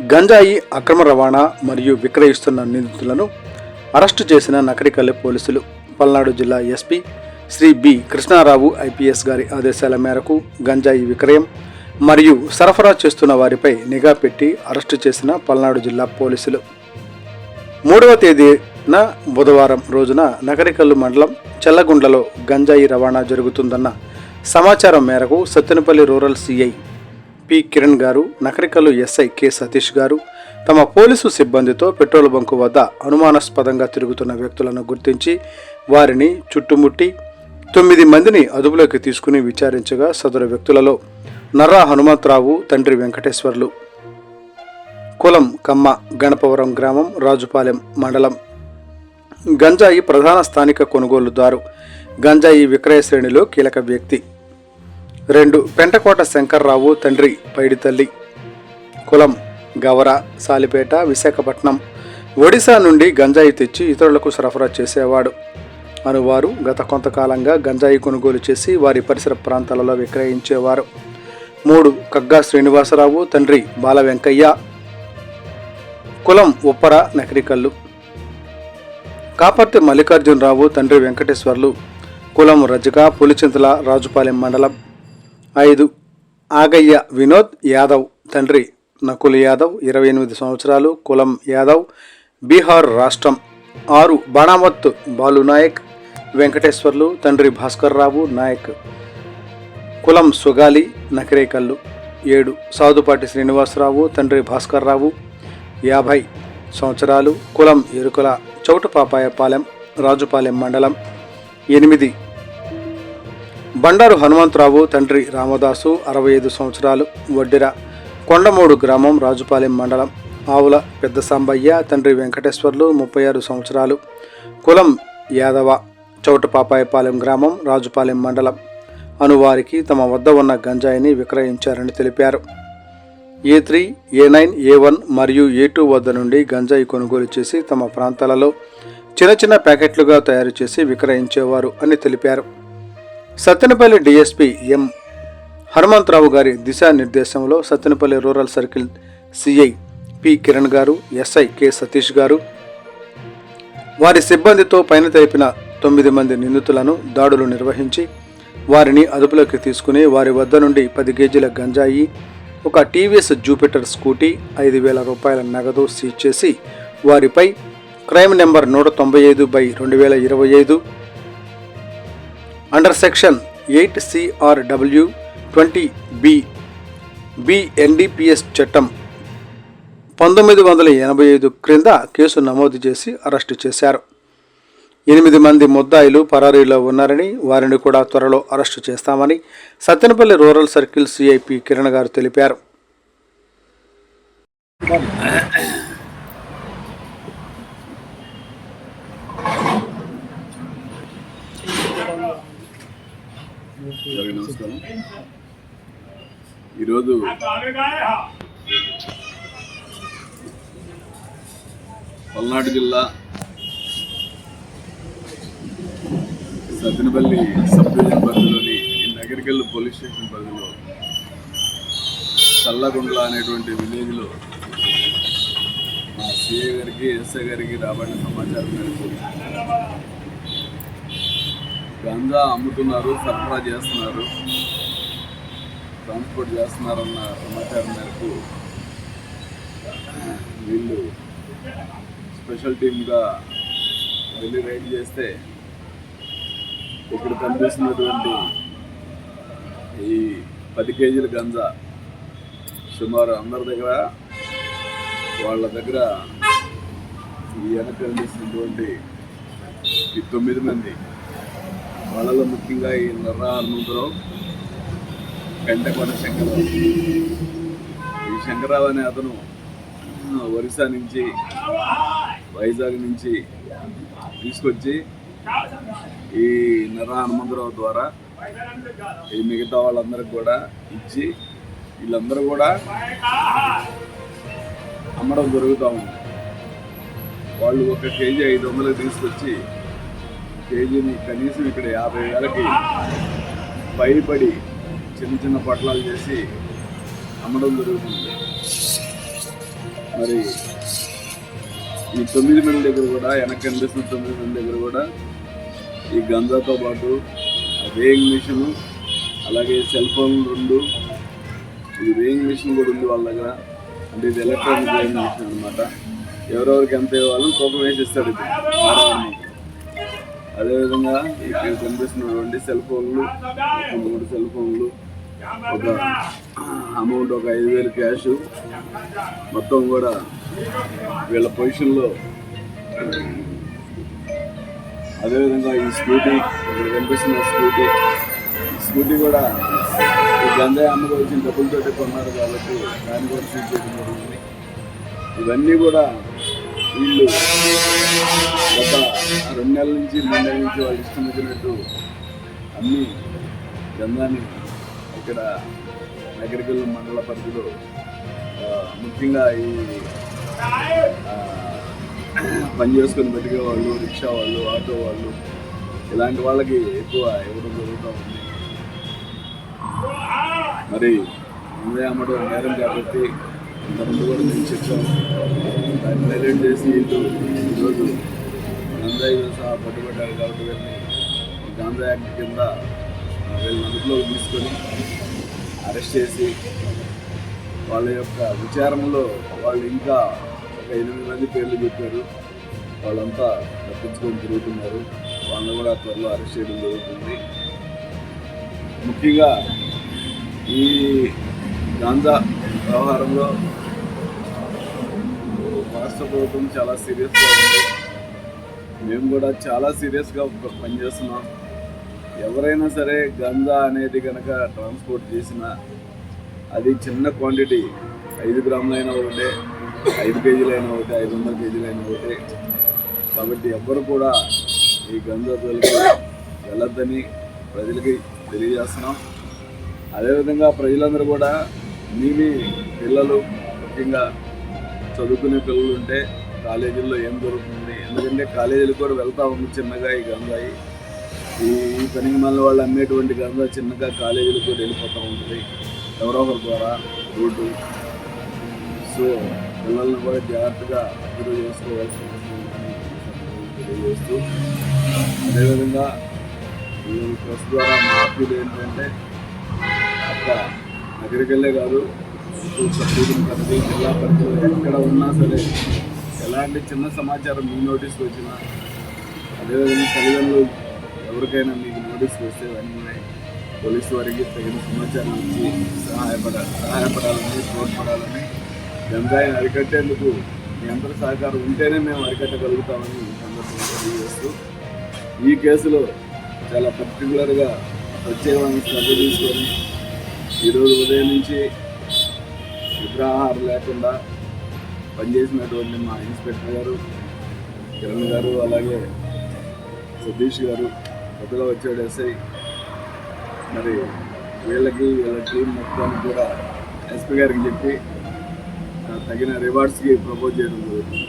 గంజాయి అక్రమ రవాణా మరియు విక్రయిస్తున్న నిందితులను అరెస్టు చేసిన నకరికల్లె పోలీసులు పల్నాడు జిల్లా SP Shri B. Krishna Rao IPS గారి ఆదేశాల మేరకు గంజాయి విక్రయం మరియు సరఫరా చేస్తున్న వారిపై నిఘా పెట్టి అరెస్టు చేసిన పల్నాడు జిల్లా పోలీసులు. మూడవ తేదీన బుధవారం రోజున నకరికల్లు మండలం చెల్లగుండ్లలో గంజాయి రవాణా జరుగుతుందన్న సమాచారం మేరకు Sattenapalli rural CI P. Kiran గారు నకరికల్లు ఎస్ఐ కె. సతీష్ గారు తమ పోలీసు సిబ్బందితో పెట్రోల్ బంకు వద్ద అనుమానాస్పదంగా తిరుగుతున్న వ్యక్తులను గుర్తించి వారిని చుట్టుముట్టి తొమ్మిది మందిని అదుపులోకి తీసుకుని విచారించగా సదరు వ్యక్తులలో నర్రా హనుమంతరావు తండ్రి వెంకటేశ్వర్లు. కులం కమ్మ గణపవరం గ్రామం రాజుపాలెం మండలం. గంజాయి ప్రధాన స్థానిక కొనుగోలుదారు. గంజాయి విక్రయ శ్రేణిలో కీలక వ్యక్తి. రెండు పెంటకోట శంకర్రావు తండ్రి పైడితల్లి కులం గవర సాలిపేట విశాఖపట్నం ఒడిశా నుండి గంజాయి తెచ్చి ఇతరులకు సరఫరా చేసేవాడు. అనువారు గత కొంతకాలంగా గంజాయి కొనుగోలు చేసి వారి పరిసర ప్రాంతాలలో విక్రయించేవారు. మూడు కగ్గా శ్రీనివాసరావు తండ్రి బాల వెంకయ్య కులం ఉప్పర నకరికల్లు. కాపర్తి మల్లికార్జునరావు తండ్రి వెంకటేశ్వర్లు కులం రజక పులిచింతల రాజుపాలెం మండలం. ఐదు. ఆగయ్య వినోద్ యాదవ్. తండ్రి నకుల్ యాదవ్ ఇరవై ఎనిమిది సంవత్సరాలు. కులం యాదవ్ బీహార్ రాష్ట్రం. ఆరు. బాణామత్ బాలు నాయక్. వెంకటేశ్వర్లు తండ్రి భాస్కర్ రావు నాయక్. కులం సుగాలి నకిరేకల్లు ఏడు. సాధుపాటి శ్రీనివాసరావు తండ్రి భాస్కర్ రావు. యాభై సంవత్సరాలు. కులం ఎరుకుల చౌటపాపాయపాలెం రాజుపాలెం మండలం. ఎనిమిది. బండారు హనుమంతరావు తండ్రి రామదాసు అరవై ఐదు సంవత్సరాలు వడ్డిర కొండమూడు గ్రామం రాజుపాలెం మండలం ఆవుల పెద్ద సాంబయ్య తండ్రి వెంకటేశ్వర్లు ముప్పై ఆరు సంవత్సరాలు కులం యాదవ చౌటపాపాయపాలెం గ్రామం రాజుపాలెం మండలం. అనువారికి తమ వద్ద ఉన్న గంజాయిని విక్రయించారని తెలిపారు. A three A nine A one మరియు ఏ టూ వద్ద నుండి గంజాయి కొనుగోలు చేసి తమ ప్రాంతాలలో చిన్న చిన్న ప్యాకెట్లుగా తయారు చేసి విక్రయించేవారు అని తెలిపారు. సత్తెనపల్లి డిఎస్పీ ఎం హనుమంతరావు గారి దిశానిర్దేశంలో Sattenapalli rural circle CI P Kiran గారు ఎస్ఐ కె సతీష్ గారు. వారి సిబ్బందితో పైన తెలిపిన తొమ్మిది మంది నిందితులను దాడులు నిర్వహించి వారిని అదుపులోకి తీసుకుని వారి వద్ద నుండి పది కేజీల గంజాయి ఒక టీవీఎస్ జూపిటర్ స్కూటీ ఐదు వేల రూపాయల నగదు సీజ్ చేసి వారిపై క్రైమ్ నెంబర్ నూట తొంభై ఐదు బై రెండు వేల ఇరవై ఐదు under section eight CRW twenty B BNDPS చట్టం పంతొమ్మిది వందల ఎనభై ఐదు క్రింద కేసు నమోదు చేసి అరెస్టు చేశారు. ఎనిమిది మంది ముద్దాయిలు పరారీలో ఉన్నారని వారిని కూడా త్వరలో అరెస్టు చేస్తామని Sattenapalli rural circle CI P Kiran గారు తెలిపారు. నమస్కారం. ఈరోజు పల్నాడు జిల్లా సత్తినపల్లి సబ్ డివిజన్ పరిధిలోని ఈ పోలీస్ స్టేషన్ పరిధిలో చల్లగుండ్ల అనేటువంటి విలేజ్లో మా సిఏ గారికి ఎస్ఐ గారికి రాబడిన సమాచారం మేరకు గంజా అమ్ముతున్నారు సరఫరా చేస్తున్నారు ట్రాన్స్పోర్ట్ చేస్తున్నారన్న సమాచారం మేరకు వీళ్ళు స్పెషల్ టీమ్గా వెళ్ళి రైడ్ చేస్తే ఇక్కడ కనిపిస్తున్నటువంటి ఈ పది కేజీల గంజా సుమారు అందరి దగ్గర వాళ్ళ దగ్గర ఈ వెనక కనిపిస్తున్నటువంటి ఈ తొమ్మిది మంది వాళ్ళలో ముఖ్యంగా ఈ నర్రా హనుమంతరావు పెంటకొండ శంకరరావు. ఈ శంకరరావు అనే అతను ఒరిస్సా నుంచి వైజాగ్ నుంచి తీసుకొచ్చి ఈ నర్రా హనుమంతరావు ద్వారా ఈ మిగతా వాళ్ళందరికి కూడా ఇచ్చి వీళ్ళందరూ కూడా అమ్మడం జరుగుతూ ఉంది. వాళ్ళు ఒక కేజీ ఐదు వందలకు తీసుకొచ్చి కేజీని కనీసం ఇక్కడ యాభై వేలకి భయపడి చిన్న చిన్న పొట్లాలు చేసి అమ్మడం జరుగుతుంది. మరి ఈ తొమ్మిది మంది దగ్గర కూడా వెనక్కి కనిపిస్తున్న తొమ్మిది మంది దగ్గర కూడా ఈ గంజాతో పాటు వేయింగ్ మిషన్ అలాగే సెల్ ఫోన్ రెండు ఈ వేయింగ్ మిషన్ కూడా ఉంది వాళ్ళ దగ్గర. అంటే ఇది ఎలక్ట్రానిక్ వేయింగ్ మిషన్ అనమాట ఎవరెవరికి ఎంత ఇవ్వాలో కోపం వేసిస్తాడు ఇది అదేవిధంగా ఇక్కడ కనిపిస్తున్నటువంటి సెల్ ఫోన్లు మూడు సెల్ ఫోన్లు ఒక అమౌంట్ ఒక ఐదు వేలు క్యాష్ మొత్తం కూడా వీళ్ళ పొజిషన్లో అదేవిధంగా ఈ స్కూటీ ఇక్కడ కనిపిస్తున్న స్కూటీ ఈ స్కూటీ కూడా ఈ గంజాయి అమ్మకు వచ్చిన డబ్బులతో కొన్నారు కాబట్టి దాన్ని కూడా సీజ్ చేయడం ఇవన్నీ కూడా వీళ్ళు గత రెండు నెలల నుంచి మూడు నెలల నుంచి వాళ్ళు ఇష్టం వచ్చినట్టు అన్ని గంధాన్ని ఇక్కడ నగరికల్ మండల పరిధిలో ముఖ్యంగా ఈ పని చేసుకొని బతికే వాళ్ళు రిక్షా వాళ్ళు ఆటో వాళ్ళు ఇలాంటి వాళ్ళకి ఎక్కువ ఇవ్వడం జరుగుతూ ఉంది. మరి ముందే అమ్మడం నేరం కాబట్టి ఇంతకుముందు కూడా మేము చెప్పాం దాన్ని హైలైట్ చేసి వీళ్ళు ఈరోజు గంజాయి సహా పట్టుబడ్డారు కాబట్టి వీళ్ళని గాంజా యాక్ట్ కింద వీళ్ళని అదుపులోకి తీసుకొని అరెస్ట్ చేసి వాళ్ళ యొక్క విచారంలో వాళ్ళు ఇంకా ఒక ఎనిమిది మంది పేర్లు చెప్పారు వాళ్ళంతా తప్పించుకొని తిరుగుతున్నారు వాళ్ళని కూడా త్వరలో అరెస్ట్ చేయడం జరుగుతుంది ముఖ్యంగా ఈ గాంజా వ్యవహారంలో రాష్ట్ర ప్రభుత్వం చాలా సీరియస్గా ఉంది. మేము కూడా చాలా సీరియస్గా పనిచేస్తున్నాం ఎవరైనా సరే గంజా అనేది కనుక ట్రాన్స్పోర్ట్ చేసినా అది చిన్న క్వాంటిటీ ఐదు గ్రాములైనా ఒకటే ఐదు కేజీలైనా ఒకటే ఐదు వందల కేజీలైనా ఒకటే. కాబట్టి ఎవ్వరు కూడా ఈ గంజా జోలికి వెళ్ళొద్దని ప్రజలకి తెలియజేస్తున్నాం. అదేవిధంగా ప్రజలందరూ కూడా మీ మీ పిల్లలు ముఖ్యంగా చదువుకునే పిల్లలు ఉంటే కాలేజీల్లో ఏం దొరుకుతుంది ఎందుకంటే కాలేజీలు కూడా వెళ్తా ఉంది చిన్నగా ఈ గంజాయి. ఈ పనికి మళ్ళీ వాళ్ళు అమ్మేటువంటి గంజా చిన్నగా కాలేజీలు కూడా వెళ్ళిపోతూ ఉంటుంది. ఎవరో ఒకరి ద్వారా రోడ్డు. సో పిల్లల్ని కూడా జాగ్రత్తగా అభివృద్ధి చేసుకోవాల్సి తెలియజేస్తూ అదేవిధంగా ఈ ప్రెస్ ద్వారా మా అప్పీలు ఏంటంటే అక్కడ నగరికెళ్ళే కాదు. ప్రతి జిల్లా పరిధిలో ఎక్కడ ఉన్నా సరే ఎలాంటి చిన్న సమాచారం మీ నోటీస్కి వచ్చినా అదేవిధంగా తల్లిదండ్రులు ఎవరికైనా మీకు నోటీస్కి వస్తే వెంటనే పోలీసు వారికి తగిన సమాచారం ఇచ్చి సహాయపడ సహాయపడాలని తోడ్పడాలని గంజాయిని అరికట్టేందుకు మీ అందరి సహకారం ఉంటేనే మేము అరికట్టగలుగుతామని సందర్భంగా తెలియజేస్తూ ఈ కేసులో చాలా పర్టికులర్గా ప్రత్యేకమైన శ్రద్ధ తీసుకొని ఈరోజు ఉదయం నుంచి నిద్రాహారం లేకుండా పనిచేసినటువంటి మా ఇన్స్పెక్టర్ గారు కిరణ్ గారు అలాగే సతీష్ గారు కొత్తగా వచ్చాడు ఎస్ఐ. మరి వీళ్ళకి వీళ్ళ టీం మొత్తానికి కూడా ఎస్పీ గారికి చెప్పి తగిన రివార్డ్స్కి ప్రపోజ్ చేయడం జరుగుతుంది.